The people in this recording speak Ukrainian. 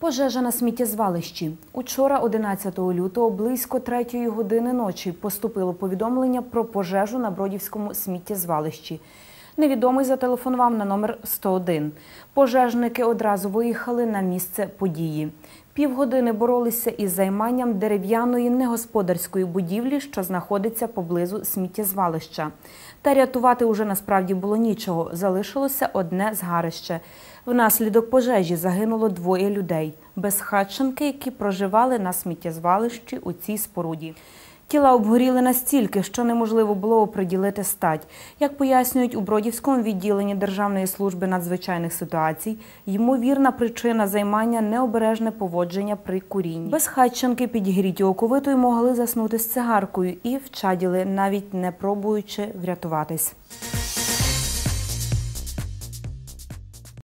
Пожежа на сміттєзвалищі. Учора, 11 лютого, близько 3 години ночі поступило повідомлення про пожежу на Бродівському сміттєзвалищі. Невідомий зателефонував на номер 101. Пожежники одразу виїхали на місце події. Півгодини боролися із займанням дерев'яної негосподарської будівлі, що знаходиться поблизу сміттєзвалища. Та рятувати уже насправді було нічого. Залишилося одне згарище. Внаслідок пожежі загинуло двоє людей безхатченки, які проживали на сміттєзвалищі у цій споруді. Тіла обгоріли настільки, що неможливо було оприділити стать. Як пояснюють у Бродівському відділенні Державної служби надзвичайних ситуацій, ймовірна причина займання необережне поводження при курінні. Безхатченки підігріті оковитою могли заснути з цигаркою і вчаділи, навіть не пробуючи врятуватись.